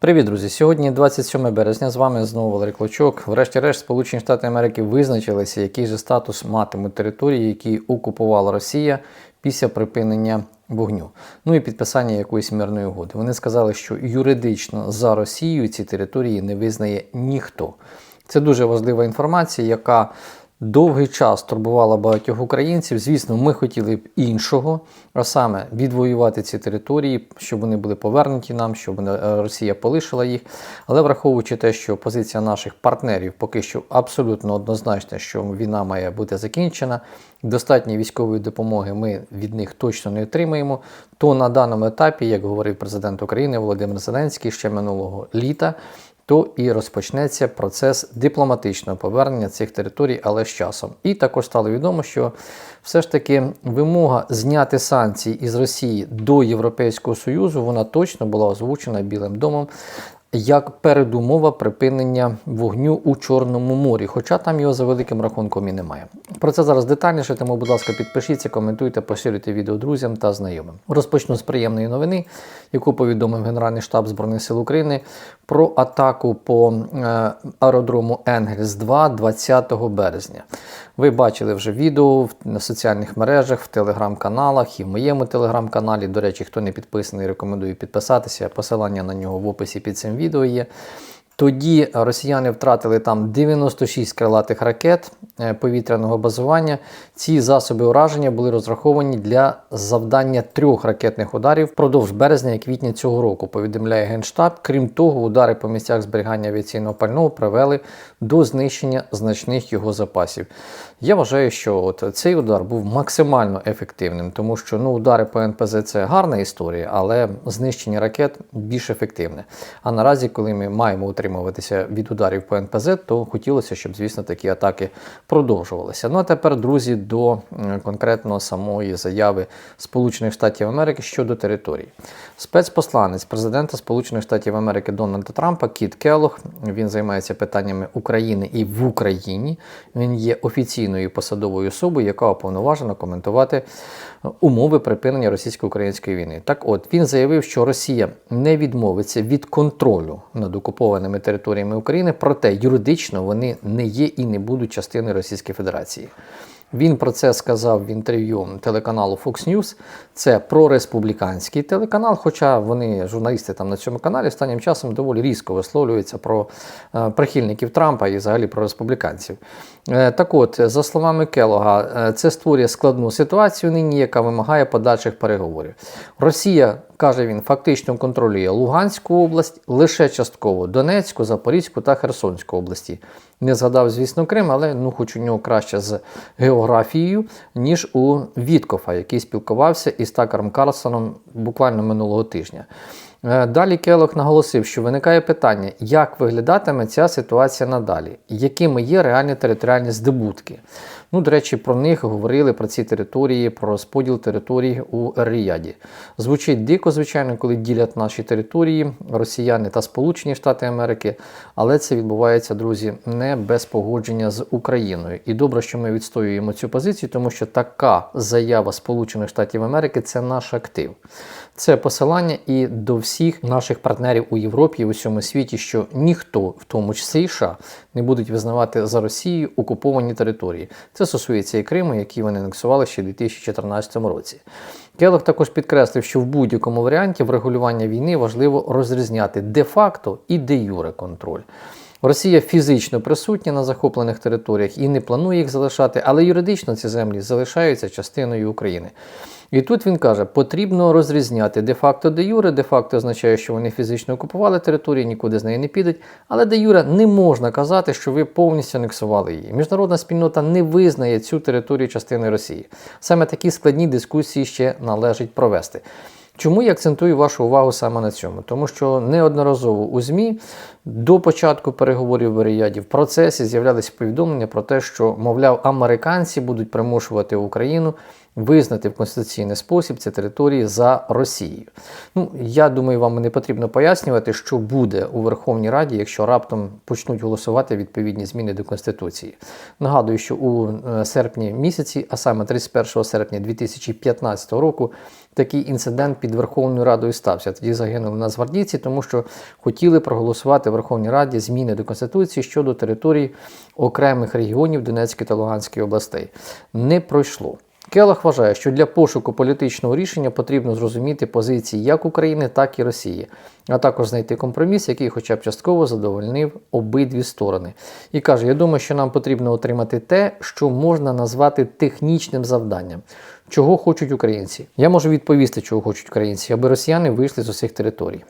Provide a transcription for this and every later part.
Привіт, друзі! Сьогодні 27 березня. З вами знову Валерій Клочок. Врешті-решт, Сполучені Штати Америки визначилися, який же статус матимуть території, які окупувала Росія після припинення вогню. Ну і підписання якоїсь мирної угоди. Вони сказали, що юридично за Росією ці території не визнає ніхто. Це дуже важлива інформація, яка довгий час турбувала багатьох українців. Звісно, ми хотіли б іншого, а саме відвоювати ці території, щоб вони були повернуті нам, щоб е, Росія полишила їх. Але враховуючи те, що позиція наших партнерів поки що абсолютно однозначна, що війна має бути закінчена, достатньо військової допомоги ми від них точно не отримаємо. То на даному етапі, як говорив президент України Володимир Зеленський ще минулого літа то і розпочнеться процес дипломатичного повернення цих територій, але з часом. І також стало відомо, що все ж таки вимога зняти санкції із Росії до Європейського Союзу вона точно була озвучена Білим домом. Як передумова припинення вогню у Чорному морі, хоча там його за великим рахунком і немає. Про це зараз детальніше, тому, будь ласка, підпишіться, коментуйте, поширюйте відео друзям та знайомим. Розпочну з приємної новини, яку повідомив Генеральний штаб Збройних сил України про атаку по е, аеродрому Енгельс 2 20 березня. Ви бачили вже відео на соціальних мережах, в телеграм-каналах і в моєму телеграм-каналі. До речі, хто не підписаний, рекомендую підписатися. Посилання на нього в описі під цим є. Тоді росіяни втратили там 96 крилатих ракет е, повітряного базування. Ці засоби ураження були розраховані для завдання трьох ракетних ударів впродовж березня і квітня цього року. Повідомляє Генштаб. Крім того, удари по місцях зберігання авіаційного пального привели до знищення значних його запасів. Я вважаю, що от цей удар був максимально ефективним, тому що ну, удари по НПЗ це гарна історія, але знищення ракет більш ефективне. А наразі, коли ми маємо утримуватися від ударів по НПЗ, то хотілося, щоб, звісно, такі атаки продовжувалися. Ну а тепер, друзі, до конкретно самої заяви Сполучених Штатів Америки щодо території. Спецпосланець президента Сполучених Штатів Америки Дональда Трампа Кіт Келлог, він займається питаннями України і в Україні. Він є офіційною посадовою особою, яка уповноважена коментувати умови припинення російсько-української війни. Так от він заявив, що Росія не відмовиться від контролю над окупованими територіями України, проте юридично вони не є і не будуть частиною Російської Федерації. Він про це сказав в інтерв'ю телеканалу Fox News. Це прореспубліканський телеканал, хоча вони, журналісти там на цьому каналі, останнім часом доволі різко висловлюються про е, прихильників Трампа і взагалі про республіканців. Е, так от, за словами Келога, е, це створює складну ситуацію нині, яка вимагає подальших переговорів. Росія каже він, фактично контролює Луганську область, лише частково Донецьку, Запорізьку та Херсонську області. Не згадав, звісно, Крим, але ну, хоч у нього краще з географією, ніж у Віткофа, який спілкувався із Такером Карлсоном буквально минулого тижня. Е, далі Келох наголосив, що виникає питання, як виглядатиме ця ситуація надалі, якими є реальні територіальні здобутки. Ну, до речі, про них говорили про ці території, про розподіл територій у Ріяді. Звучить дико, звичайно, коли ділять наші території, росіяни та Сполучені Штати Америки, але це відбувається, друзі, не без погодження з Україною. І добре, що ми відстоюємо цю позицію, тому що така заява Сполучених Штатів Америки це наш актив. Це посилання і до всіх наших партнерів у Європі і у всьому світі, що ніхто, в тому числі США, не будуть визнавати за Росією окуповані території. Це стосується і Криму, який вони анексували ще у 2014 році. Келох також підкреслив, що в будь-якому варіанті врегулювання війни важливо розрізняти де-факто і де-юре контроль. Росія фізично присутня на захоплених територіях і не планує їх залишати, але юридично ці землі залишаються частиною України. І тут він каже, потрібно розрізняти де-факто де юре, де-факто означає, що вони фізично окупували територію, нікуди з неї не підуть. Але де юре не можна казати, що ви повністю анексували її. Міжнародна спільнота не визнає цю територію частиною Росії. Саме такі складні дискусії ще належить провести. Чому я акцентую вашу увагу саме на цьому? Тому що неодноразово у ЗМІ до початку переговорів в Ріяді в процесі з'являлися повідомлення про те, що, мовляв, американці будуть примушувати Україну визнати в конституційний спосіб ці території за Росією. Ну, я думаю, вам не потрібно пояснювати, що буде у Верховній Раді, якщо раптом почнуть голосувати відповідні зміни до Конституції. Нагадую, що у е, серпні місяці, а саме 31 серпня 2015 року, такий інцидент під Верховною Радою стався. Тоді загинули нацгвардійці, тому що хотіли проголосувати в Верховній Раді зміни до Конституції щодо територій окремих регіонів Донецької та Луганської областей. Не пройшло. Келах вважає, що для пошуку політичного рішення потрібно зрозуміти позиції як України, так і Росії, а також знайти компроміс, який хоча б частково задовольнив обидві сторони. І каже: я думаю, що нам потрібно отримати те, що можна назвати технічним завданням. Чого хочуть українці? Я можу відповісти, чого хочуть українці, аби росіяни вийшли з усіх територій.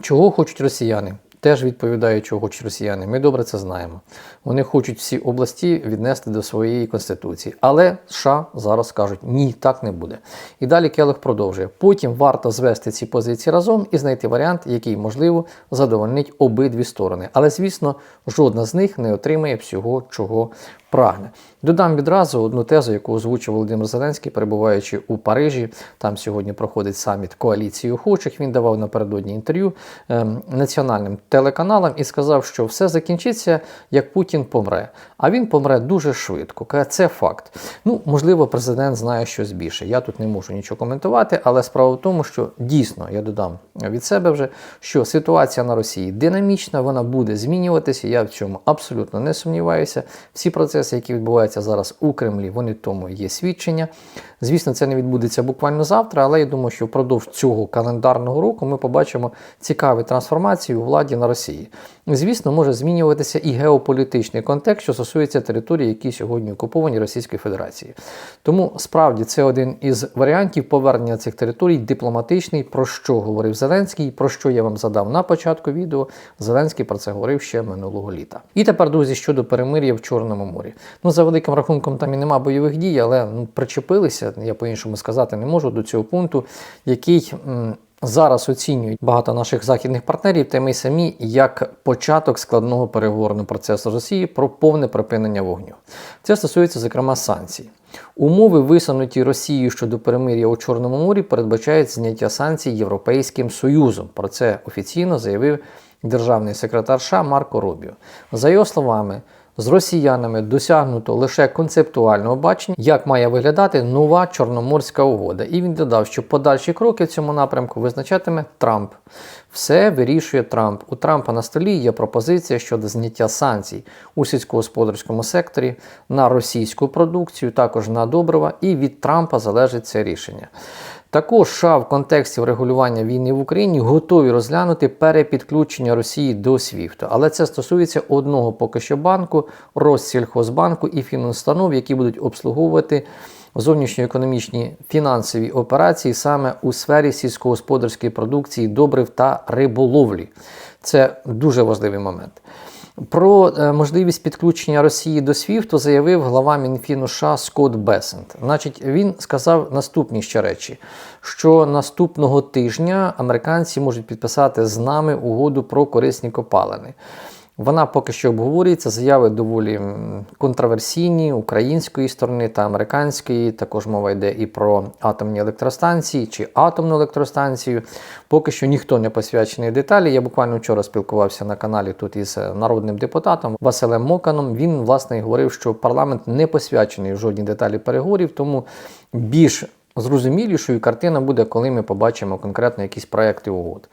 Чого хочуть росіяни? Теж відповідаю, чого хочуть росіяни. Ми добре це знаємо. Вони хочуть всі області віднести до своєї конституції. Але США зараз кажуть, ні, так не буде. І далі Келех продовжує. Потім варто звести ці позиції разом і знайти варіант, який можливо задовольнить обидві сторони. Але звісно, жодна з них не отримає всього, чого прагне. Додам відразу одну тезу, яку озвучив Володимир Зеленський, перебуваючи у Парижі. Там сьогодні проходить саміт коаліції охочих. Він давав напередодні інтерв'ю ем, національним телеканалам і сказав, що все закінчиться, як Путін помре. А він помре дуже швидко. Це факт. Ну, можливо, президент знає щось більше. Я тут не можу нічого коментувати, але справа в тому, що дійсно я додам від себе вже, що ситуація на Росії динамічна, вона буде змінюватися. Я в цьому абсолютно не сумніваюся. Всі процеси, які відбуваються зараз у Кремлі, вони тому є свідчення. Звісно, це не відбудеться буквально завтра, але я думаю, що впродовж цього календарного року ми побачимо цікаві трансформації у владі на Росії. Звісно, може змінюватися і геополітичний контекст, що стосується територій, які сьогодні окуповані Російською Федерацією. Тому справді це один із варіантів повернення цих територій дипломатичний, про що говорив Зеленський, про що я вам задав на початку відео. Зеленський про це говорив ще минулого літа. І тепер, друзі, щодо перемир'я в Чорному морі. Ну, за великим рахунком, там і нема бойових дій, але ну, причепилися, я по-іншому сказати не можу до цього пункту, який. Зараз оцінюють багато наших західних партнерів, та ми самі як початок складного переговорного процесу Росії про повне припинення вогню. Це стосується, зокрема, санкцій. Умови, висунуті Росією щодо перемир'я у Чорному морі, передбачають зняття санкцій Європейським Союзом. Про це офіційно заявив державний секретар США Марко Рубіо. За його словами, з росіянами досягнуто лише концептуального бачення, як має виглядати нова Чорноморська угода. І він додав, що подальші кроки в цьому напрямку визначатиме Трамп. Все вирішує Трамп. У Трампа на столі є пропозиція щодо зняття санкцій у сільськогосподарському секторі на російську продукцію, також на добрива, і від Трампа залежить це рішення. Також США в контексті врегулювання війни в Україні готові розглянути перепідключення Росії до СВІФТу. Але це стосується одного поки що банку, Россільхозбанку і фінустанов, які будуть обслуговувати зовнішньоекономічні фінансові операції саме у сфері сільськогосподарської продукції, добрив та риболовлі. Це дуже важливий момент. Про е, можливість підключення Росії до СВІФТу заявив глава Мінфіну США Скотт Бесент. Значить, він сказав наступні ще речі: що наступного тижня американці можуть підписати з нами угоду про корисні копалини. Вона поки що обговорюється, заяви доволі контроверсійні української сторони та американської. Також мова йде і про атомні електростанції чи атомну електростанцію. Поки що ніхто не посвячений деталі. Я буквально вчора спілкувався на каналі тут із народним депутатом Василем Моканом. Він власне говорив, що парламент не посвячений в жодні деталі переговорів, тому більш Зрозумілішою картина буде, коли ми побачимо конкретно якісь проекти угод.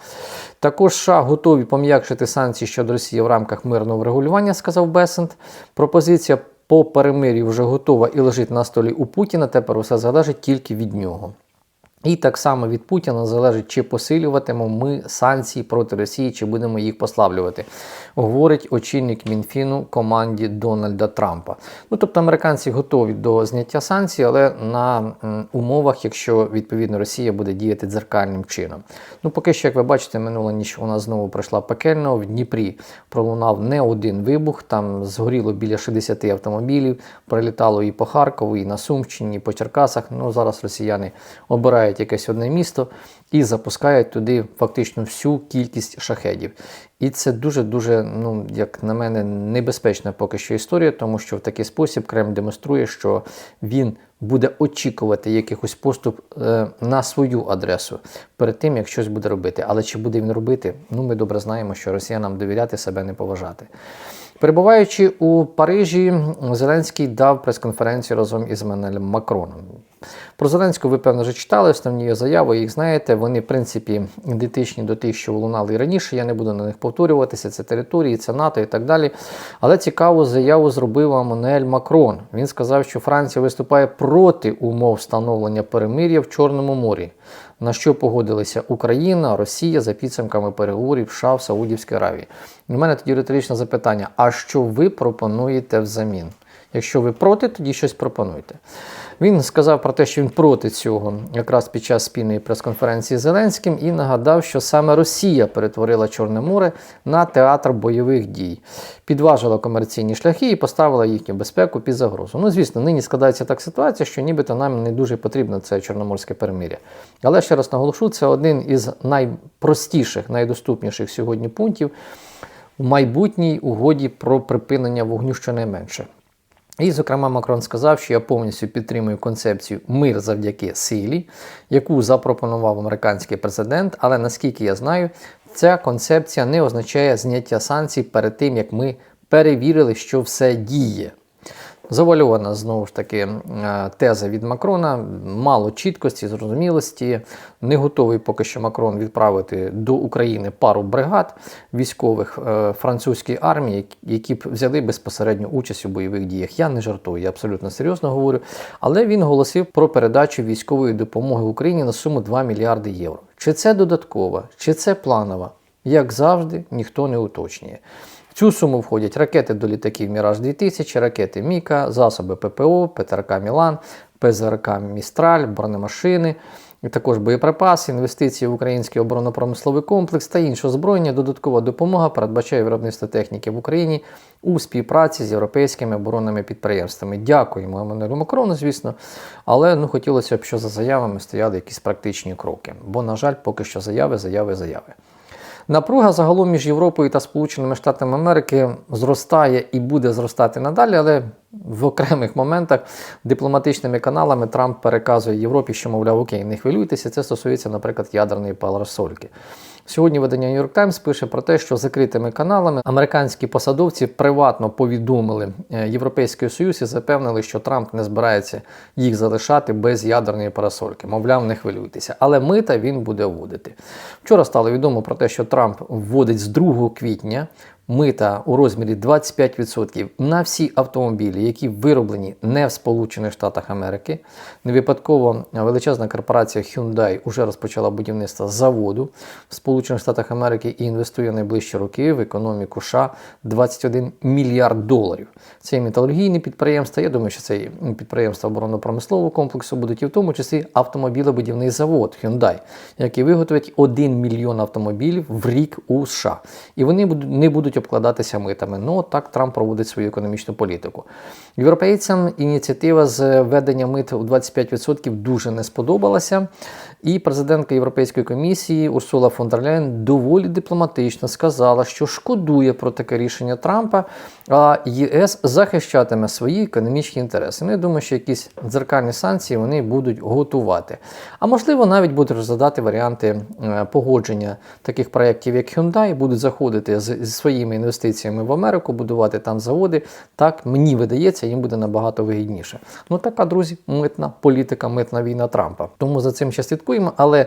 Також США готові пом'якшити санкції щодо Росії в рамках мирного врегулювання, сказав Бесент. Пропозиція по перемир'ю вже готова і лежить на столі у Путіна. Тепер усе залежить тільки від нього. І так само від Путіна залежить, чи посилюватимемо ми санкції проти Росії, чи будемо їх послаблювати, говорить очільник Мінфіну команді Дональда Трампа. Ну тобто американці готові до зняття санкцій, але на умовах, якщо відповідно Росія буде діяти дзеркальним чином. Ну поки що, як ви бачите, минула ніч у нас знову пройшла пекельно. В Дніпрі пролунав не один вибух. Там згоріло біля 60 автомобілів, прилітало і по Харкову, і на Сумщині, і по Черкасах. Ну зараз росіяни обирають якесь одне місто і запускають туди фактично всю кількість шахедів. І це дуже-дуже, ну як на мене, небезпечна поки що історія, тому що в такий спосіб Кремль демонструє, що він буде очікувати якихось поступ е, на свою адресу перед тим, як щось буде робити. Але чи буде він робити? Ну ми добре знаємо, що росіянам довіряти себе не поважати. Перебуваючи у Парижі, Зеленський дав прес-конференцію разом із Менелем Макроном. Про Зеленського ви, певно, вже читали основні його заяви, їх знаєте. Вони, в принципі, ідентичні до тих, що лунали і раніше. Я не буду на них повторюватися. Це території, це НАТО і так далі. Але цікаву заяву зробив Еммануель Макрон. Він сказав, що Франція виступає проти умов встановлення перемир'я в Чорному морі. На що погодилися Україна, Росія за підсумками переговорів США в Саудівській Аравії. У мене тоді риторичне запитання: а що ви пропонуєте взамін? Якщо ви проти, тоді щось пропонуйте. Він сказав про те, що він проти цього якраз під час спільної прес-конференції з Зеленським і нагадав, що саме Росія перетворила Чорне море на театр бойових дій, підважила комерційні шляхи і поставила їхню безпеку під загрозу. Ну, звісно, нині складається так ситуація, що нібито нам не дуже потрібно це чорноморське перемир'я. Але ще раз наголошу, це один із найпростіших, найдоступніших сьогодні пунктів у майбутній угоді про припинення вогню щонайменше. І, зокрема, Макрон сказав, що я повністю підтримую концепцію мир завдяки силі, яку запропонував американський президент. Але наскільки я знаю, ця концепція не означає зняття санкцій перед тим, як ми перевірили, що все діє. Завальована знову ж таки е, теза від Макрона, мало чіткості, зрозумілості. Не готовий поки що Макрон відправити до України пару бригад військових е, французької армії, які б взяли безпосередню участь у бойових діях. Я не жартую, я абсолютно серйозно говорю. Але він оголосив про передачу військової допомоги Україні на суму 2 мільярди євро. Чи це додаткова, чи це планова? Як завжди, ніхто не уточнює. В цю суму входять ракети до літаків Міраж 2000, ракети Міка, засоби ППО, ПТРК Мілан, ПЗРК Містраль, бронемашини, і також боєприпаси, інвестиції в український оборонно-промисловий комплекс та інше озброєння. Додаткова допомога передбачає виробництво техніки в Україні у співпраці з європейськими оборонними підприємствами. Дякуємо Еммануелю Макрону, звісно. Але ну хотілося б, щоб за заявами стояли якісь практичні кроки. Бо, на жаль, поки що заяви, заяви, заяви. Напруга загалом між Європою та Сполученими Штатами Америки зростає і буде зростати надалі, але в окремих моментах дипломатичними каналами Трамп переказує Європі, що, мовляв, окей, не хвилюйтеся. Це стосується, наприклад, ядерної парасольки. Сьогодні видання York Times пише про те, що закритими каналами американські посадовці приватно повідомили е, Європейський Союз і запевнили, що Трамп не збирається їх залишати без ядерної парасольки. Мовляв, не хвилюйтеся. Але мита він буде вводити. Вчора стало відомо про те, що Трамп вводить з 2 квітня мита у розмірі 25% на всі автомобілі, які вироблені не в Сполучених Штатах Америки. Не випадково величезна корпорація Hyundai вже розпочала будівництво заводу в Сполучених Штатах Америки і інвестує найближчі роки в економіку США 21 мільярд доларів. Це і металургійні підприємства. Я думаю, що це і підприємства оборонно-промислового комплексу будуть і в тому числі автомобілебудівний завод Hyundai, який виготовить 1 мільйон автомобілів в рік у США. І вони не будуть обкладатися митами. Ну так Трамп проводить свою економічну політику. Європейцям ініціатива з введення мит у 25% дуже не сподобалася. І президентка Європейської комісії Урсула фон дер Ляєн доволі дипломатично сказала, що шкодує про таке рішення Трампа, а ЄС захищатиме свої економічні інтереси. Ну, я думаю, що якісь дзеркальні санкції вони будуть готувати. А можливо, навіть будуть розглядати варіанти е, погодження таких проєктів, як Hyundai, будуть заходити з своїми інвестиціями в Америку, будувати там заводи. Так мені видається, їм буде набагато вигідніше. Ну така, друзі, митна політика, митна війна Трампа. Тому за цим ще слідкуємо, але.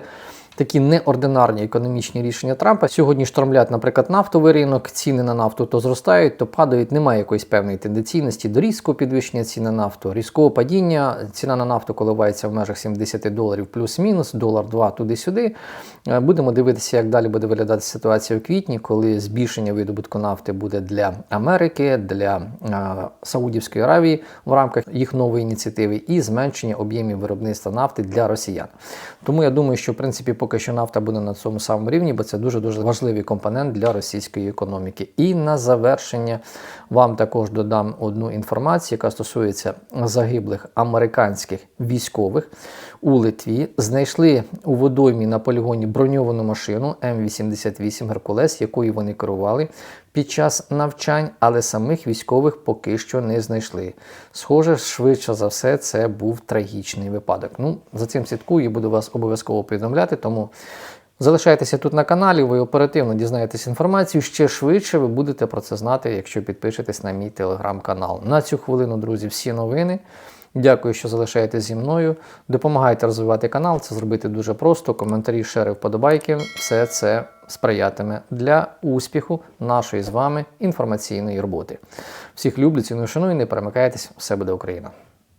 Такі неординарні економічні рішення Трампа сьогодні штормлять, наприклад, нафтовий ринок, ціни на нафту то зростають, то падають. Немає якоїсь певної тенденційності до різкого підвищення ціни на нафту, різкого падіння. Ціна на нафту коливається в межах 70 доларів плюс-мінус, долар 2 туди-сюди. Е, будемо дивитися, як далі буде виглядати ситуація у квітні, коли збільшення видобутку нафти буде для Америки, для е, Саудівської Аравії в рамках їх нової ініціативи, і зменшення об'ємів виробництва нафти для росіян. Тому я думаю, що в принципі поки що нафта буде на цьому самому рівні, бо це дуже дуже важливий компонент для російської економіки. І на завершення вам також додам одну інформацію, яка стосується загиблих американських військових у Литві. Знайшли у водоймі на полігоні броньовану машину М88 Геркулес, якою вони керували під час навчань, але самих військових поки що не знайшли. Схоже, швидше за все, це був трагічний випадок. Ну, за цим слідкую і буду вас обов'язково повідомляти, тому. Залишайтеся тут на каналі, ви оперативно дізнаєтесь інформацію. Ще швидше ви будете про це знати, якщо підпишетесь на мій телеграм-канал. На цю хвилину, друзі, всі новини. Дякую, що залишаєтесь зі мною. Допомагайте розвивати канал, це зробити дуже просто. Коментарі, шери, вподобайки. Все це сприятиме для успіху нашої з вами інформаційної роботи. Всіх люблю, ціную, шаную, не перемикайтесь, все буде Україна!